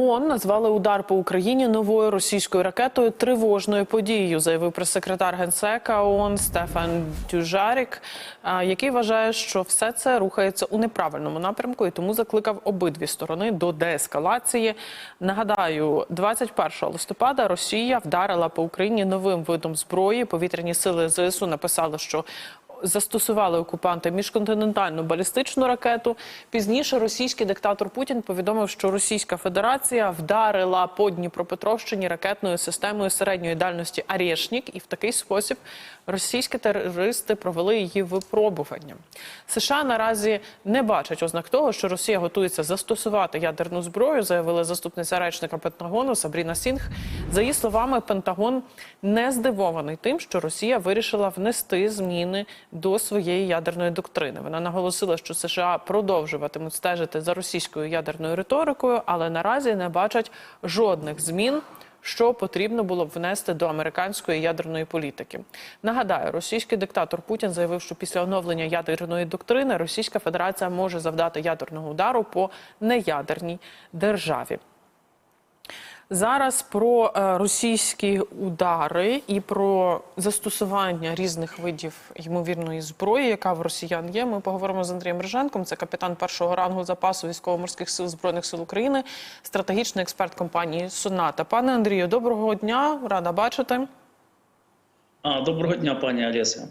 ООН назвали удар по Україні новою російською ракетою тривожною подією, заявив прес-секретар генсека ООН Стефан Дюжарік, який вважає, що все це рухається у неправильному напрямку і тому закликав обидві сторони до деескалації. Нагадаю, 21 листопада Росія вдарила по Україні новим видом зброї. Повітряні сили ЗСУ написали, що застосували окупанти міжконтинентальну балістичну ракету. Пізніше російський диктатор Путін повідомив, що Російська Федерація вдарила по Дніпропетровщині ракетною системою середньої дальності «Арєшнік», і в такий спосіб російські терористи провели її випробування. США наразі не бачать ознак того, що Росія готується застосувати ядерну зброю, заявила заступниця речника Пентагону Сабріна Сінг. За її словами, Пентагон не здивований тим, що Росія вирішила внести зміни до своєї ядерної доктрини. Вона наголосила, що США продовжуватимуть стежити за російською ядерною риторикою, але наразі не бачать жодних змін. Що потрібно було б внести до американської ядерної політики? Нагадаю, російський диктатор Путін заявив, що після оновлення ядерної доктрини Російська Федерація може завдати ядерного удару по неядерній державі. Зараз про е, російські удари і про застосування різних видів ймовірної зброї, яка в росіян є. Ми поговоримо з Андрієм Риженком. Це капітан першого рангу запасу військово-морських сил збройних сил України, стратегічний експерт компанії Соната. Пане Андрію, доброго дня, рада бачити. Доброго дня, пані Олеся.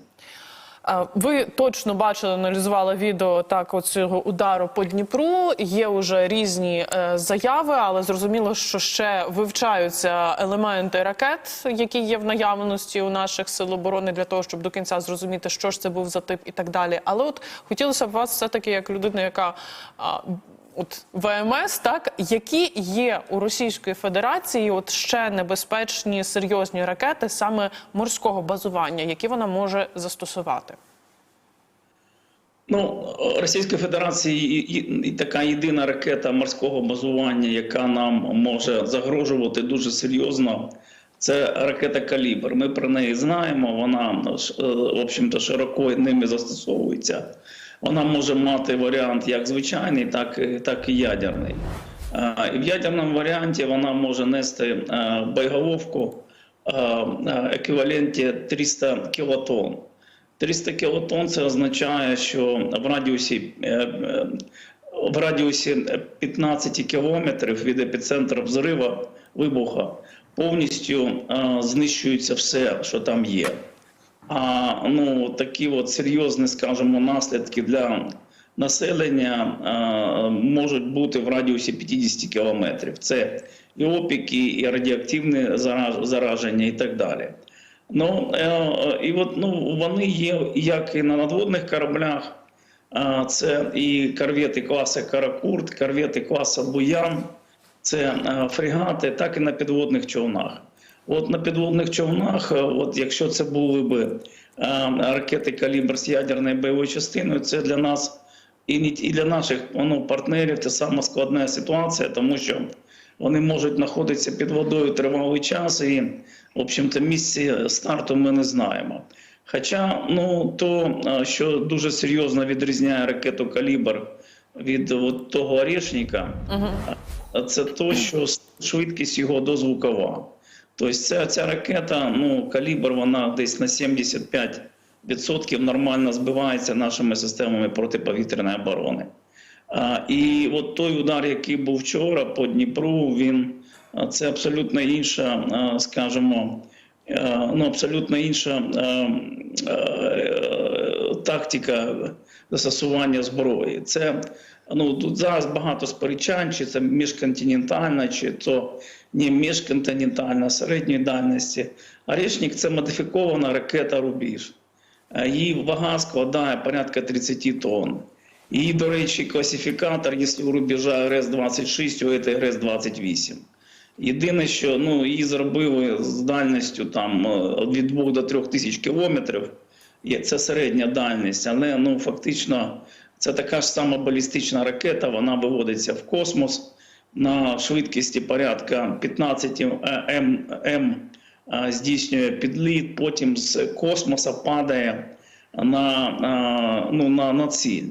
Ви точно бачили, аналізували відео так оцього удару по Дніпру. Є вже різні е, заяви, але зрозуміло, що ще вивчаються елементи ракет, які є в наявності у наших сил оборони для того, щоб до кінця зрозуміти, що ж це був за тип і так далі. Але от хотілося б вас все таки, як людина, яка От ВМС, так які є у Російської Федерації, от ще небезпечні серйозні ракети саме морського базування, які вона може застосувати? Ну, Російської Федерації і, і, і така єдина ракета морського базування, яка нам може загрожувати дуже серйозно, це ракета Калібр. Ми про неї знаємо. Вона е, в общем-то широко ними застосовується. Вона може мати варіант як звичайний, так, і- так і ядерний. Е, в ядерному варіанті вона може нести е, боєголовку е, е, еквіваленті 300 кілотонн. 300 кілотонн це означає, що в радіусі, е, е, в радіусі 15 кілометрів від епіцентру взрива вибуха повністю е, знищується все, що там є. А ну такі от серйозні, скажімо, наслідки для населення е, можуть бути в радіусі 50 кілометрів. Це і опіки, і радіоактивне зараження, і так далі. Ну е, і от ну вони є як і на надводних кораблях. Це і корвети класу Каракурт, корвети класу Буян, це фрегати, так і на підводних човнах. От на підводних човнах, е, от якщо це були би е, ракети калібр з ядерною бойовою частиною, це для нас і для наших ну, партнерів це сама складна ситуація, тому що вони можуть знаходитися під водою тривалий час, і в общем-то місці старту ми не знаємо. Хоча ну то, е, що дуже серйозно відрізняє ракету калібр від от того орешника, це то, що швидкість його дозвукова. Тобто ця, ця ракета, ну, калібр, вона десь на 75% нормально збивається нашими системами протиповітряної оборони. А, і от той удар, який був вчора по Дніпру, він це абсолютно інша, скажімо, ну, абсолютно інша е, тактика застосування зброї. Це ну тут зараз багато сперечань, чи це міжконтинентальна, чи то не міжконтинентальна середньої дальності. Орешник – це модифікована ракета Рубіж. Е, Її вага складає порядка 30 тонн. Її, до речі, класифікатор, якщо у рубежа РС-26, то це РС-28. Єдине, що ну, її зробили з дальністю там, е, від 2 до 3 тисяч кілометрів. Це середня дальність, але ну, фактично це така ж сама балістична ракета, вона виводиться в космос на швидкості порядка 15 М, здійснює підліт, потім з космоса падає на, ну, на, на ціль.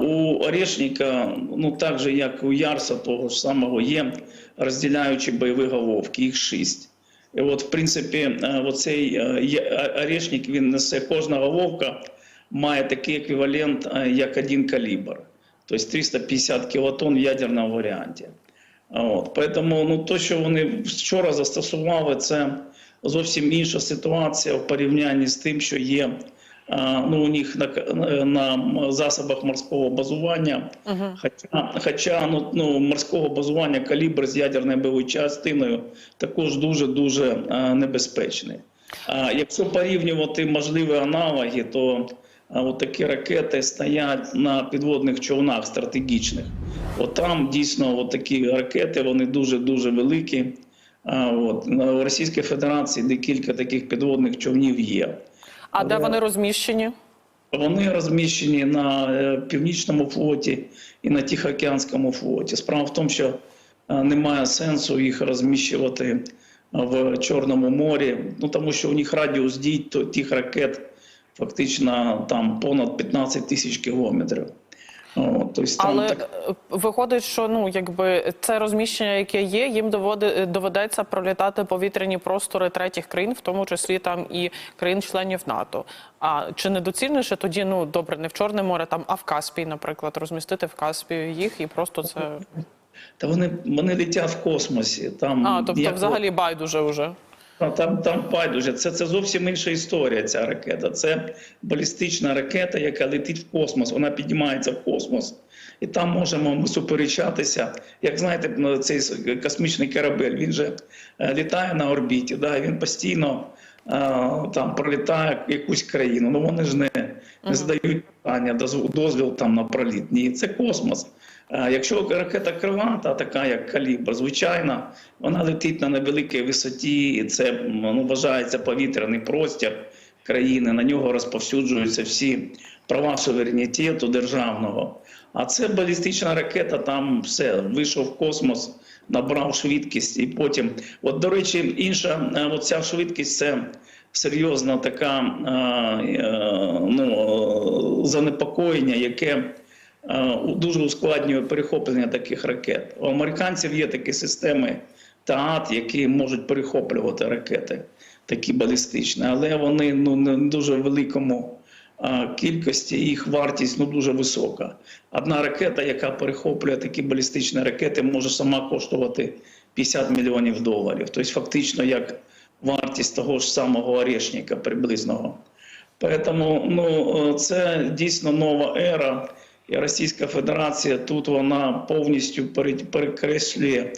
У Орешника, ну так же як у Ярса, того ж самого, є розділяючі бойові головки, їх шість. І от, в принципі, оцей Орешник, він несе кожна головка має такий еквівалент, як один калібр. Тобто 350 кілотон в ядерному варіанті. От, Поэтому ну, то, що вони вчора застосували, це зовсім інша ситуація в порівнянні з тим, що є ну, у них на, на засобах морського базування. Хоча, хоча ну, ну, морського базування калібр з ядерною бойовою частиною також дуже-дуже небезпечний. А якщо порівнювати можливі аналоги, то от такі ракети стоять на підводних човнах стратегічних. От там дійсно от такі ракети, вони дуже-дуже великі. А, от, на Російській Федерації декілька таких підводних човнів є. А де вони розміщені? Вони розміщені на е, північному флоті і на Тихоокеанському флоті. Справа в тому, що е, немає сенсу їх розміщувати в Чорному морі, ну тому що у них радіус дій тих ракет фактично там понад 15 тисяч кілометрів. О, тобто там Але так... е, виходить, що ну якби це розміщення, яке є, їм доводи, доведеться пролітати повітряні простори третіх країн, в тому числі там і країн-членів НАТО. А чи не доцільніше тоді, ну добре, не в Чорне море, там, а в Каспій, наприклад, розмістити в Каспію їх і просто це. Та вони, вони летять в космосі. Там А, тобто, ніякого- взагалі байдуже вже. Та Там, там байдуже. Це, це зовсім інша історія. Ця ракета. Це балістична ракета, яка летить в космос. Вона піднімається в космос, і там можемо ми суперечатися. Як знаєте, ну, цей космічний корабель він же е, літає на орбіті. Да, він постійно е, там пролітає якусь країну. Ну вони ж не, не задають питання, дозвіл там на проліт. Ні, це космос. А Якщо ракета крилата, така як калібр, звичайно, вона летить на невеликій висоті, і це ну, вважається повітряний простір країни. На нього розповсюджуються всі права суверенітету державного. А це балістична ракета, там все вийшов в космос, набрав швидкість, і потім, от до речі, інша е, от швидкість це серйозна така е, е, ну, е, занепокоєння, яке е, дуже ускладнює перехоплення таких ракет. У американців є такі системи ТААТ, які можуть перехоплювати ракети, такі балістичні, але вони ну, не дуже великому е, кількості, їх вартість ну, дуже висока. Одна ракета, яка перехоплює такі балістичні ракети, може сама коштувати 50 мільйонів доларів. Тобто, фактично, як вартість того ж самого орешника приблизного. Тому ну, е, це дійсно нова ера. І Російська Федерація тут вона повністю перекреслює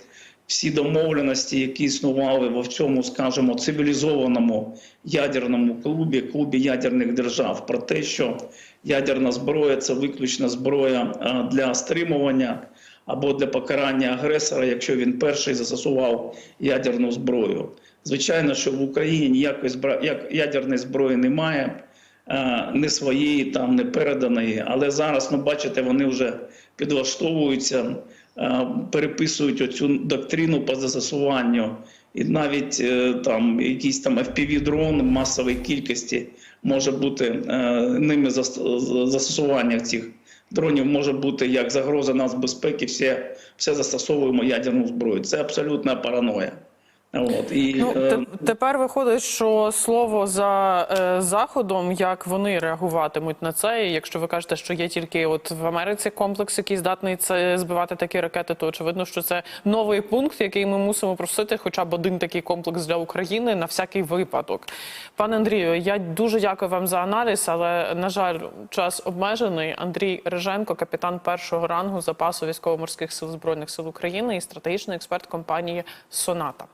всі домовленості, які існували в цьому, скажімо, цивілізованому ядерному клубі, клубі ядерних держав, про те, що ядерна зброя це виключно зброя для стримування або для покарання агресора, якщо він перший застосував ядерну зброю. Звичайно, що в Україні ніякої як ядерної зброї немає не своєї, там не переданої. Але зараз, ну бачите, вони вже підлаштовуються, е, переписують оцю доктрину по застосуванню, і навіть е, там якийсь там FPV-дрон в масовій кількості може бути е, ними зас- застосування цих дронів може бути як загроза нацбезпеки. Все, все застосовуємо ядерну зброю. Це абсолютна параноя. От і Ну е, те- тепер виходить, що слово за е, заходом, як вони реагуватимуть на це. І якщо ви кажете, що є тільки от в Америці комплекс, який здатний це збивати такі ракети, то очевидно, що це новий пункт, який ми мусимо просити, хоча б один такий комплекс для України на всякий випадок. Пане Андрію, я дуже дякую вам за аналіз, але на жаль, час обмежений. Андрій Риженко, капітан першого рангу запасу військово-морських сил збройних сил України і стратегічний експерт компанії Соната.